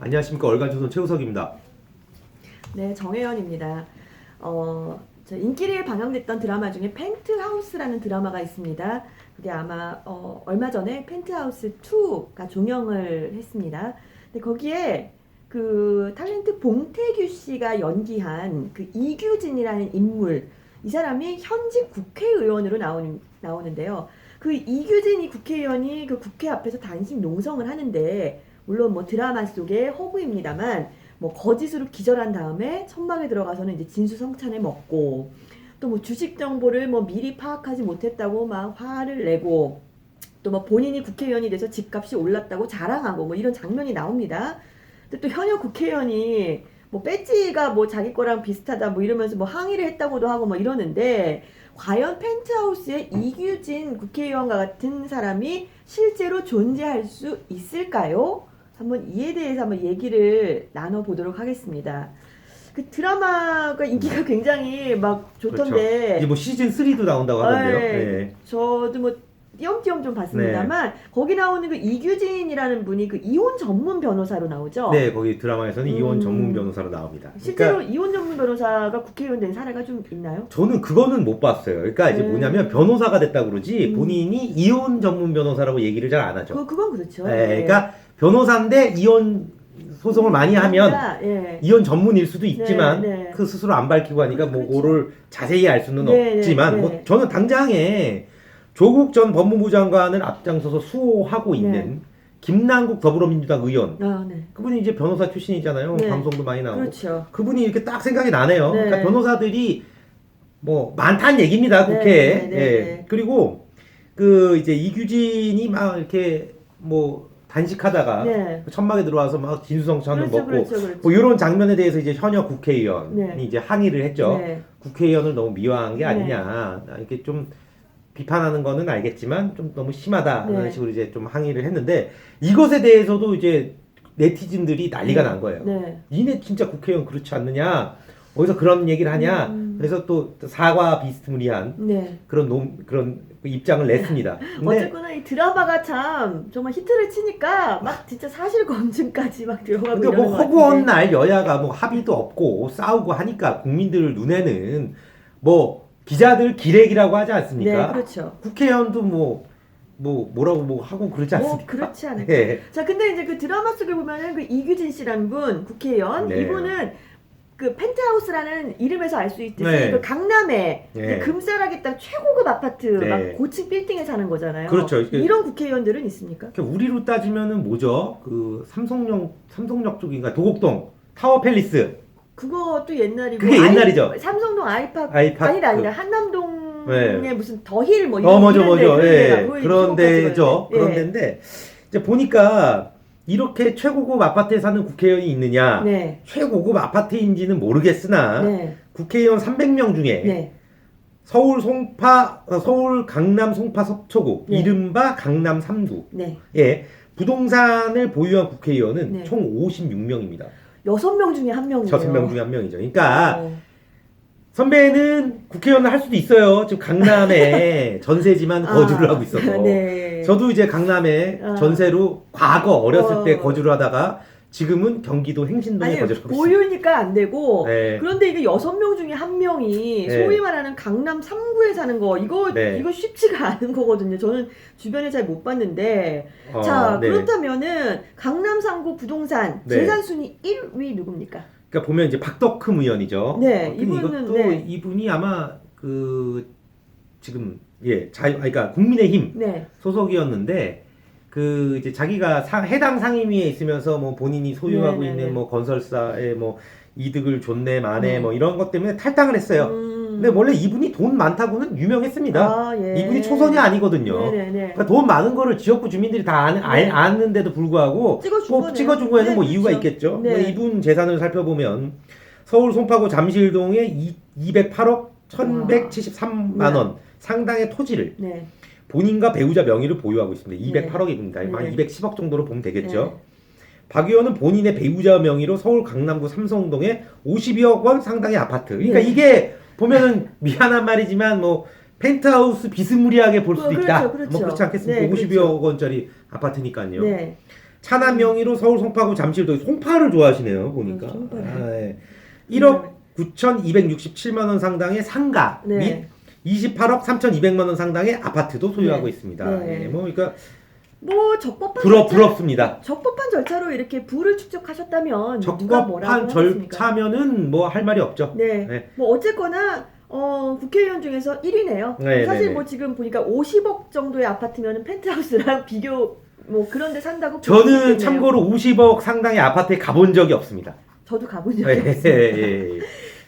안녕하십니까 얼간조선 최우석입니다. 네, 정혜연입니다. 어, 저 인기리에 방영됐던 드라마 중에 펜트하우스라는 드라마가 있습니다. 그게 아마 어, 얼마 전에 펜트하우스 2가 종영을 했습니다. 근데 거기에 그 탤런트 봉태규 씨가 연기한 그 이규진이라는 인물 이 사람이 현직 국회의원으로 나오는 나오는데요. 그 이규진 이 국회의원이 그 국회 앞에서 단식 농성을 하는데 물론 뭐 드라마 속의 허구입니다만 뭐 거짓으로 기절한 다음에 천막에 들어가서는 이제 진수성찬을 먹고 또 뭐 주식 정보를 뭐 미리 파악하지 못했다고 막 화를 내고 또 뭐 본인이 국회의원이 돼서 집값이 올랐다고 자랑하고 뭐 이런 장면이 나옵니다. 근데 또 현역 국회의원이 뭐 배지가 뭐 자기 거랑 비슷하다 뭐 이러면서 뭐 항의를 했다고도 하고 뭐 이러는데 과연 펜트하우스에 이규진 국회의원과 같은 사람이 실제로 존재할 수 있을까요? 한번 이에 대해서 한번 얘기를 나눠 보도록 하겠습니다. 그 드라마가 인기가 굉장히 막 좋던데 이제 뭐 시즌 3도 나온다고 하던데요. 네. 네. 저도 뭐 띄엄띄엄 좀 봤습니다만 거기 나오는 그 이규진이라는 분이 그 이혼 전문 변호사로 나오죠. 네, 거기 드라마에서는 음. 이혼 전문 변호사로 나옵니다. 실제로 그러니까 이혼 전문 변호사가 국회의원 된 사례가 좀 있나요? 저는 그거는 못 봤어요. 그러니까 이제 네. 뭐냐면 변호사가 됐다 그러지 음. 본인이 이혼 전문 변호사라고 얘기를 잘 안 하죠. 그 그건 그렇죠. 네, 그러니까 변호사인데 이혼 소송을 많이 하면 예. 이혼 전문일 수도 있지만 네, 네. 그 스스로 안 밝히고 하니까 뭐 그렇죠. 그거를 자세히 알 수는 네, 네, 없지만 네. 뭐 저는 당장에 조국 전 법무부 장관을 앞장서서 수호하고 네. 있는 김남국 더불어민주당 의원 아, 네. 그분이 이제 변호사 출신이잖아요. 네. 방송도 많이 나오고 그렇죠. 그분이 이렇게 딱 생각이 나네요. 네. 그러니까 변호사들이 뭐 많다는 얘기입니다. 네, 국회에. 네, 네, 예. 네. 그리고 그 이제 이규진이 막 이렇게 뭐 단식하다가 네. 천막에 들어와서 막 진수성찬을 그렇죠, 먹고 그렇죠, 그렇죠. 뭐 이런 장면에 대해서 이제 현역 국회의원이 네. 이제 항의를 했죠. 네. 국회의원을 너무 미화한 게 네. 아니냐. 이렇게 좀 비판하는 거는 알겠지만 좀 너무 심하다라는 네. 식으로 이제 좀 항의를 했는데 이것에 대해서도 이제 네티즌들이 난리가 네. 난 거예요. 네. 니네 진짜 국회의원 그렇지 않느냐? 어디서 그런 얘기를 하냐? 음. 그래서 또 사과 비스무리한 네. 그런 논 그런 입장을 냈습니다. 근데 어쨌거나 이 드라마가 참 정말 히트를 치니까 막 진짜 사실 검증까지 막 들어가고 근데 이러는 뭐 것 허구한 같은데. 날 여야가 뭐 합의도 없고 싸우고 하니까 국민들 눈에는 뭐 기자들 기레기라고 하지 않습니까? 네, 그렇죠. 국회의원도 뭐 뭐 뭐라고 뭐 하고 그러지 뭐 않습니까? 그렇지 않을까. 예. 자, 근데 이제 그 드라마 속에 보면은 그 이규진 씨라는 분 국회의원 네. 이분은 그 펜트하우스라는 이름에서 알 수 있듯이 네. 그 강남에 네. 그 금싸라기 땅 최고급 아파트 네. 막 고층 빌딩에 사는 거잖아요. 그렇죠. 이게- 이런 국회의원들은 있습니까? 우리로 따지면은 뭐죠? 그 삼성역 삼성역 쪽인가 도곡동 타워 팰리스 그것도 옛날이고 그게 옛날이죠. 아이- 삼성동 아이파크 아이파크 아니다 아니다 한남동에 네. 무슨 더힐 뭐 이런 어 맞아 이런 맞아 데, 그런 예 데가 데죠. 그런 데인데 이제 보니까 이렇게 최고급 아파트에 사는 국회의원이 있느냐 네. 최고급 아파트인지는 모르겠으나 네. 국회의원 300명 중에 네. 서울 송파 어, 서울 강남 송파 서초구 네. 이른바 강남 3구 네. 예 부동산을 보유한 국회의원은 네. 총 56명입니다. 여섯 명 중에 한 명이에요. 6명 중에 한 명이죠. 그러니까 어. 선배는 국회의원을 할 수도 있어요. 지금 강남에 전세지만 거주를 아, 하고 있어서. 네. 저도 이제 강남에 아. 전세로 과거 어렸을 어. 때 거주를 하다가 지금은 경기도 행신동에 아니 거주를 하고 있습니다. 보유니까 안 되고 네. 그런데 이게 여섯 명 중에 한 명이 네. 소위 말하는 강남 3구에 사는 거 이거 네. 이거 쉽지가 않은 거거든요. 저는 주변에 잘 못 봤는데 어, 자 네. 그렇다면은 강남 3구 부동산 네. 재산 순위 1위 누굽니까? 그러니까 보면 이제 박덕흠 의원이죠. 네, 근데 이분은, 이것도 네. 이분이 아마 그 지금 예 자유 아니, 그러니까 국민의힘 네. 소속이었는데 그 이제 자기가 사- 해당 상임위에 있으면서 뭐 본인이 소유하고 네, 네, 네. 있는 뭐 건설사에 뭐 이득을 줬네 마네 네. 뭐 이런 것 때문에 탈당을 했어요. 음. 근데 원래 이분이 돈 많다고는 유명했습니다. 아, 예. 이분이 초선이 아니거든요. 네네네. 그러니까 돈 많은 거를 지역구 주민들이 다 아는, 아- 네. 아는데도 불구하고 찍어준 뭐 거네요. 찍어준 거에는 네, 뭐 이유가 그렇죠. 있겠죠. 네. 근데 이분 재산을 살펴보면 서울 송파구 잠실동에 이, 208억 1,173만 원 상당의 토지를 네. 본인과 배우자 명의를 보유하고 있습니다. 네. 208억입니다. 한 네. 210억 정도로 보면 되겠죠. 박 의원은 본인의 배우자 명의로 서울 강남구 삼성동에 52억 원 상당의 아파트. 그러니까 네. 이게 보면은 미안한 말이지만 뭐 펜트하우스 비스무리하게 볼 수도 어, 그렇죠, 있다. 그렇죠. 뭐 그렇지 않겠습니까? 네, 52억 그렇죠. 원짜리 아파트니까요. 네. 차남 명의로 서울 송파구 잠실도 송파를 좋아하시네요 보니까. 음, 송파를. 아, 예. 1억 9,267만 원 상당의 상가 및 네. 28억 3,200만 원 상당의 아파트도 소유하고 네. 있습니다. 네. 예, 뭐 그러니까 뭐 적법한 부럽 절차- 부럽습니다. 적법한 절차로 이렇게 부를 축적하셨다면 누가 뭐라고 적법한 하겠습니까? 절차면은 뭐 할 말이 없죠. 네. 네. 뭐 어쨌거나 어, 국회의원 중에서 1위네요. 네, 사실 네, 뭐 지금 보니까 50억 정도의 아파트면 펜트하우스랑 비교 뭐 그런 데 산다고 볼수 저는. 참고로 50억 상당의 아파트에 가본 적이 없습니다. 저도 가본 적이 예, 없어요. 예, 예.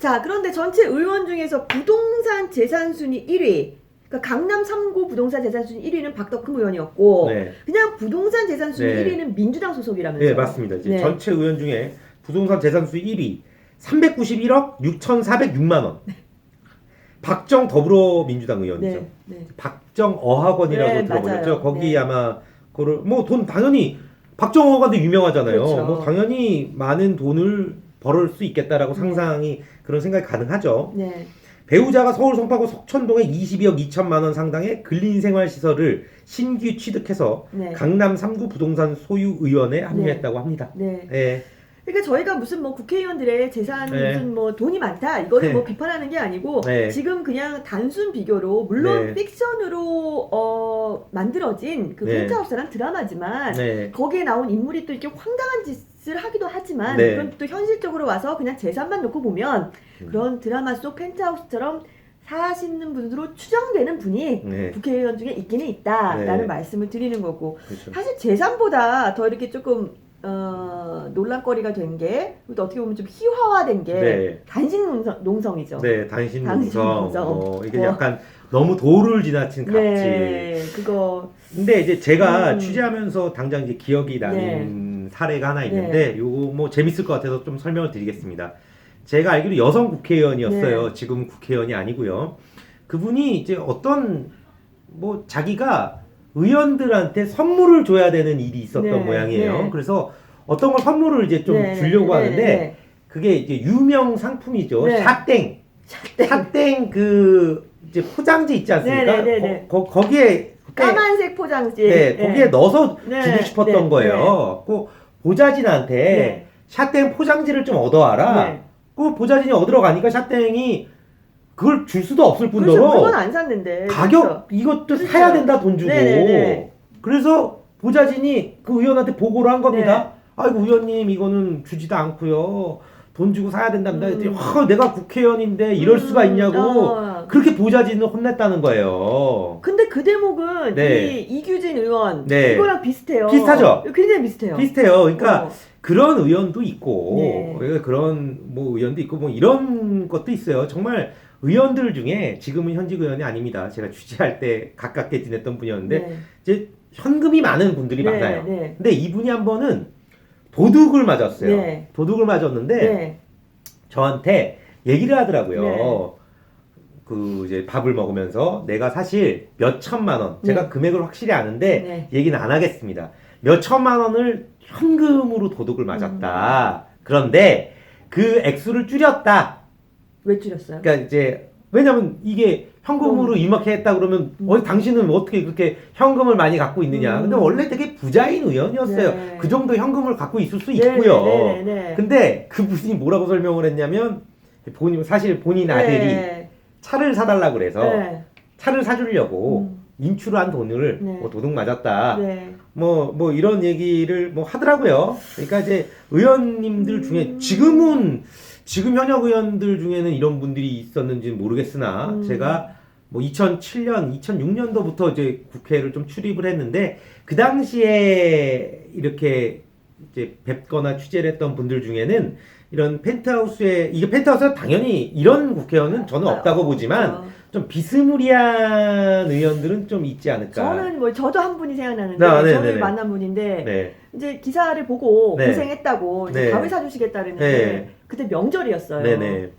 자, 그런데 전체 의원 중에서 부동산 재산 순위 1위. 그러니까 강남 3구 부동산 재산 순위 1위는 박덕흠 의원이었고 네. 그냥 부동산 재산 순위 네. 1위는 민주당 소속이라면서요. 네, 맞습니다. 이제 네. 전체 의원 중에 부동산 재산수 1위 391억 6,406만 원. 박정 더불어민주당 의원이죠. 네. 네. 박정 어학원이라고 네, 들어보셨죠? 맞아요. 거기 네. 아마 그거를 뭐 돈 당연히 박정 어학원도 유명하잖아요. 그렇죠. 뭐 당연히 많은 돈을 벌을 수 있겠다라고 네. 상상이 그런 생각이 가능하죠. 네. 배우자가 서울 송파구 석천동에 22억 2천만 원 상당의 근린생활시설을 신규 취득해서 네. 강남 3구 부동산 소유 의원에 합류했다고 합니다. 네. 네. 그러니까 저희가 무슨 뭐 국회의원들의 재산 네. 무슨 뭐 돈이 많다 이거를 네. 뭐 비판하는 게 아니고 네. 지금 그냥 단순 비교로 물론 네. 픽션으로 어 만들어진 그 네. 펜트하우스라는 드라마지만 네. 거기에 나온 인물이 또 이렇게 황당한 짓을 하기도 하지만 네. 그건 또 현실적으로 와서 그냥 재산만 놓고 보면 음. 그런 드라마 속 펜트하우스처럼 사시는 분으로 추정되는 분이 네. 국회의원 중에 있기는 있다라는 네. 말씀을 드리는 거고 그렇죠. 사실 재산보다 더 이렇게 조금 어, 논란거리가 된 게, 또 어떻게 보면 좀 희화화된 게 네. 단신 농성, 농성이죠. 네, 당신 당신 농성. 농성. 어, 이게 뭐. 약간 너무 도를 지나친 값지. 네, 그거 근데 이제 제가 음. 취재하면서 당장 이제 기억이 나는 사례가 하나 있는데 요거 뭐 재밌을 것 같아서 좀 설명을 드리겠습니다. 제가 알기로 여성 국회의원이었어요. 네. 지금 국회의원이 아니고요. 그분이 이제 어떤 뭐 자기가 의원들한테 선물을 줘야 되는 일이 있었던 네, 모양이에요. 네. 그래서 어떤 걸 선물을 이제 좀 네, 주려고 네, 하는데 네, 네. 그게 이제 유명 상품이죠. 네. 샷땡. 샷땡 그 이제 포장지 있지 않습니까? 네, 네, 네, 거, 거, 거기에 까만색 포장지. 네, 거기에 넣어서 네, 주고 싶었던 네, 거예요. 그 보자진한테 네. 샷땡 포장지를 좀 얻어와라. 네. 그 보자진이 얻으러 가니까 샷땡이 그걸 줄 수도 없을 그래서 뿐더러 물건 안 샀는데. 가격 그렇죠. 이것도 그렇죠. 사야 된다 돈 주고. 네, 네, 네. 그래서 보자진이 그 의원한테 보고를 한 겁니다. 아이고 의원님 이거는 주지도 않고요. 돈 주고 사야 된답니다. 음. 와, 내가 국회의원인데 이럴 음, 수가 있냐고 어. 그렇게 보자진을 혼냈다는 거예요. 근데 그 대목은 네. 이 이규진 의원 네. 이거랑 비슷해요. 비슷하죠? 굉장히 비슷해요. 비슷해요. 그러니까 어. 그런 의원도 있고 네. 왜 그런 뭐 의원도 있고 뭐 이런 것도 있어요. 정말 의원들 중에 지금은 현직 의원이 아닙니다. 제가 취재할 때 가깝게 지냈던 분이었는데 네. 이제 현금이 많은 분들이 네, 많아요. 네. 근데 이분이 한 번은 도둑을 맞았어요. 네. 도둑을 맞았는데 네. 저한테 얘기를 하더라고요. 네. 그 이제 밥을 먹으면서 내가 사실 몇 천만 원, 제가 네. 금액을 확실히 아는데 네. 얘기는 안 하겠습니다. 몇 천만 원을 현금으로 도둑을 맞았다. 그런데 그 액수를 줄였다. 왜 줄였어요? 그러니까 이제 왜냐면 이게 현금으로 음. 이렇게 했다 그러면 음. 어 당신은 어떻게 그렇게 현금을 많이 갖고 있느냐. 음. 근데 원래 되게 부자인 의원이었어요. 네. 그 정도 현금을 갖고 있을 수 네, 있고요. 네, 네, 네. 근데 그분이 뭐라고 설명을 했냐면 본인 사실 본인 아들이 네. 차를 사달라 그래서 네. 차를 사주려고 음. 인출한 돈을 네. 뭐 도둑 맞았다. 네. 뭐, 뭐 이런 얘기를 뭐 하더라고요. 그러니까 이제 의원님들 중에 음. 지금은 지금 현역 의원들 중에는 이런 분들이 있었는지는 모르겠으나 음. 제가 뭐 2007년, 2006년도부터 이제 국회를 좀 출입을 했는데 그 당시에 이렇게 이제 뵙거나 취재를 했던 분들 중에는 이런 펜트하우스에 이게 펜트하우스가 당연히 이런 국회의원은 저는 아, 없다고 보지만 어. 좀 비스무리한 의원들은 좀 있지 않을까. 저는 뭐 저도 한 분이 생각나는데 아, 네, 저를 네, 네. 만난 분인데 네. 이제 기사를 보고 네. 고생했다고 이제 네. 밥을 사주시겠다 그랬는데 네. 그때 명절이었어요. 네네.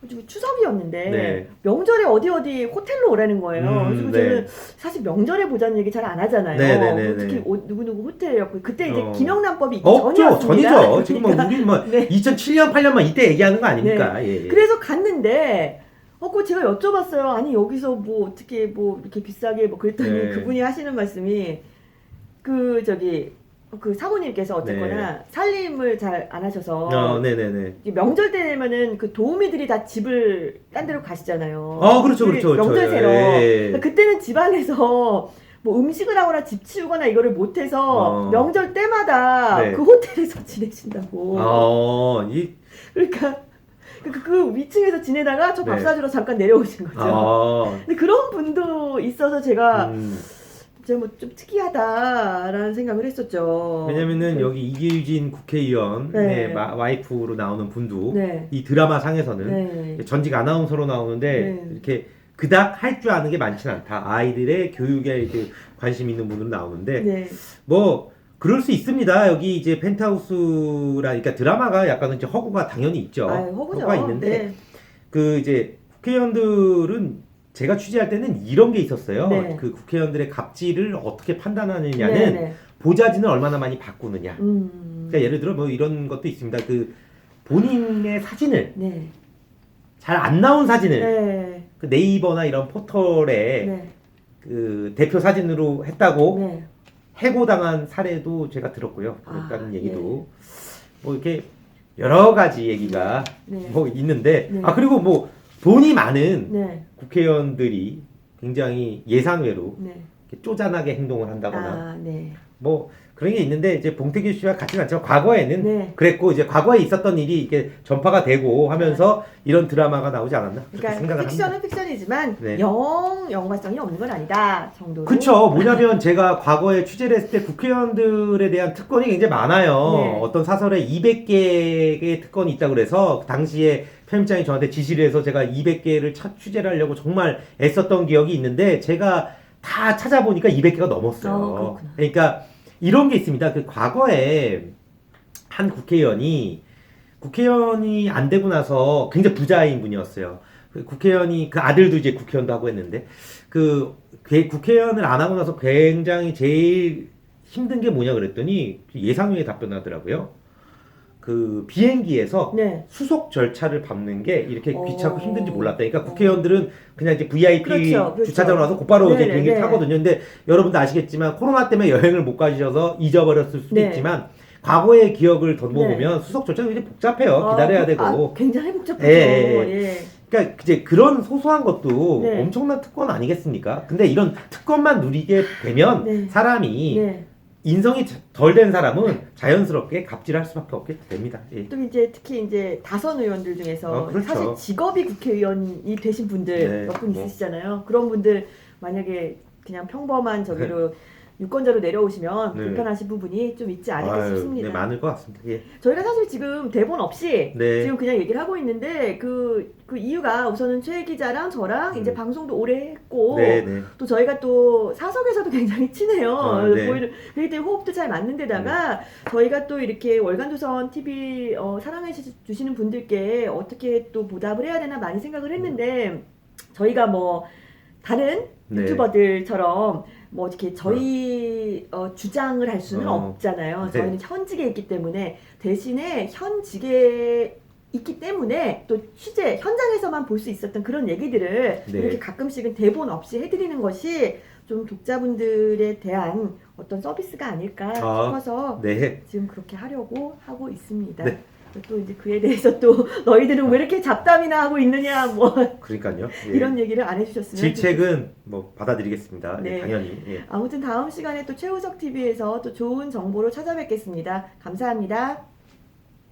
그리고 추석이었는데 네. 명절에 어디 어디 호텔로 오라는 거예요. 음, 그래서 네. 저는 사실 명절에 보자는 얘기 잘 안 하잖아요. 네, 네, 네, 특히 네. 오- 누구누구 호텔이었고 그때 이제 어. 김영란법이 없죠. 전이죠. 지금 뭐 우리 뭐 네. 2007년, 8년만 이때 얘기하는 거 아닙니까? 예, 예. 그래서 갔는데 어, 그 제가 여쭤봤어요. 아니 여기서 뭐 어떻게 뭐 이렇게 비싸게 뭐 그랬더니 네. 그분이 하시는 말씀이 그 저기 그 사모님께서 어쨌거나 살림을 잘 안 하셔서 네. 어, 네네네. 명절 때면은 그 도우미들이 다 집을 딴 데로 가시잖아요. 어, 그렇죠, 우리 그렇죠, 그렇죠. 명절 새로. 예. 그러니까 그때는 집안에서 뭐 음식을 하거나 집 치우거나 이거를 못해서 어. 명절 때마다 네. 그 호텔에서 지내신다고. 어, 이, 그러니까 그, 그, 그 위층에서 지내다가 저 밥 네. 사주러 잠깐 내려오신 거죠. 어, 근데 그런 분도 있어서 제가 음, 진짜 뭐 좀 특이하다라는 생각을 했었죠. 왜냐면은 네. 여기 이계유진 국회의원 네. 의 마- 와이프로 나오는 분도 네. 이 드라마 상에서는 네. 전직 아나운서로 나오는데 네. 이렇게 그닥 할 줄 아는 게 많지는 않다. 아이들의 교육에 이제 관심 있는 분으로 나오는데 네. 뭐 그럴 수 있습니다. 여기 이제 펜트하우스라니까 드라마가 약간은 이제 허구가 당연히 있죠. 아, 허구죠. 허구가 있는데 네. 그 이제 국회의원들은 제가 취재할 때는 이런 게 있었어요. 네. 그 국회의원들의 갑질을 어떻게 판단하느냐는 네, 네. 보좌진을 얼마나 많이 바꾸느냐. 음. 그러니까 예를 들어 뭐 이런 것도 있습니다. 그 본인의 사진을 네. 잘 안 나온 사진을 네. 그 네이버나 이런 포털에 네. 그 대표 사진으로 했다고 네. 해고당한 사례도 제가 들었고요. 그랬다는 아, 얘기도 뭐 이렇게 여러 가지 얘기가 네. 뭐 있는데 네. 아 그리고 뭐 돈이 많은 네. 국회의원들이 굉장히 예상외로 네. 이렇게 쪼잔하게 행동을 한다거나 아, 네. 뭐 그런 게 있는데 이제 봉태규 씨와 같지는 않지만 과거에는 네. 그랬고 이제 과거에 있었던 일이 이게 전파가 되고 하면서 이런 드라마가 나오지 않았나 그렇게 그러니까 생각을 합니다. 픽션은 픽션이지만 네. 영 연관성이 없는 건 아니다 정도로. 그쵸. 뭐냐면 제가 과거에 취재를 했을 때 국회의원들에 대한 특권이 굉장히 많아요. 네. 어떤 사설에 200개의 특권이 있다고 그래서 당시에 편집장이 저한테 지시를 해서 제가 200개를 취재를 하려고 정말 애썼던 기억이 있는데 제가 다 찾아보니까 200개가 넘었어요. 어. 그러니까 이런 게 있습니다. 그 과거에 한 국회의원이 국회의원이 안 되고 나서 굉장히 부자인 분이었어요. 그 국회의원이 그 아들도 이제 국회의원도 하고 했는데 그 개- 국회의원을 안 하고 나서 굉장히 제일 힘든 게 뭐냐 그랬더니 예상외에 답변하더라고요. 그 비행기에서 네. 수속 절차를 밟는 게 이렇게 어. 귀찮고 힘든지 몰랐다. 그러니까 국회의원들은 그냥 이제 VIP 그렇죠, 그렇죠. 주차장으로 와서 곧바로 이제 네네, 비행기를 네. 타거든요. 근데 여러분도 아시겠지만 코로나 때문에 여행을 못 가셔서 잊어버렸을 수도 네. 있지만 과거의 기억을 덧보면 수속 절차가 굉장히 복잡해요. 아, 기다려야 그- 되고. 아, 굉장히 복잡하죠. 예, 예, 예. 그러니까 이제 그런 소소한 것도 네. 엄청난 특권 아니겠습니까? 근데 이런 특권만 누리게 되면 네. 사람이 네. 인성이 덜 된 사람은 자연스럽게 갑질할 수밖에 없게 됩니다. 예. 또 이제 특히 이제 다선 의원들 중에서 어, 그렇죠. 사실 직업이 국회의원이 되신 분들 네, 몇분 뭐. 있으시잖아요. 그런 분들 만약에 그냥 평범한 저기로 유권자로 내려오시면 네. 불편하신 부분이 좀 있지 않을까 아유, 싶습니다. 네, 많을 것 같습니다. 예. 저희가 사실 지금 대본 없이 네. 지금 그냥 얘기를 하고 있는데 그, 그 이유가 우선은 최 기자랑 저랑 이제 음. 방송도 오래 했고 네, 네. 또 저희가 또 사석에서도 굉장히 친해요. 아, 네. 보이는 그렇기 때문에 호흡도 잘 맞는 데다가 저희가 또 이렇게 월간조선 TV 어, 사랑해 주- 주시는 분들께 어떻게 또 보답을 해야 되나 많이 생각을 했는데 저희가 뭐 다른 네. 유튜버들처럼 뭐 어떻게 저희 어, 주장을 할 수는 어. 없잖아요. 네. 저희는 현직에 있기 때문에 대신에 현직에 있기 때문에 또 취재 현장에서만 볼 수 있었던 그런 얘기들을 네. 이렇게 가끔씩은 대본 없이 해드리는 것이 좀 독자분들에 대한 어떤 서비스가 아닐까 아. 싶어서 네. 지금 그렇게 하려고 하고 있습니다. 네. 또 이제 그에 대해서 또 너희들은 왜 이렇게 잡담이나 하고 있느냐 뭐 그러니까요. 예. 이런 얘기를 안 해주셨으면 질책은 뭐 받아들이겠습니다. 예, 네. 당연히. 예. 아무튼 다음 시간에 또 최우석 TV에서 또 좋은 정보로 찾아뵙겠습니다. 감사합니다.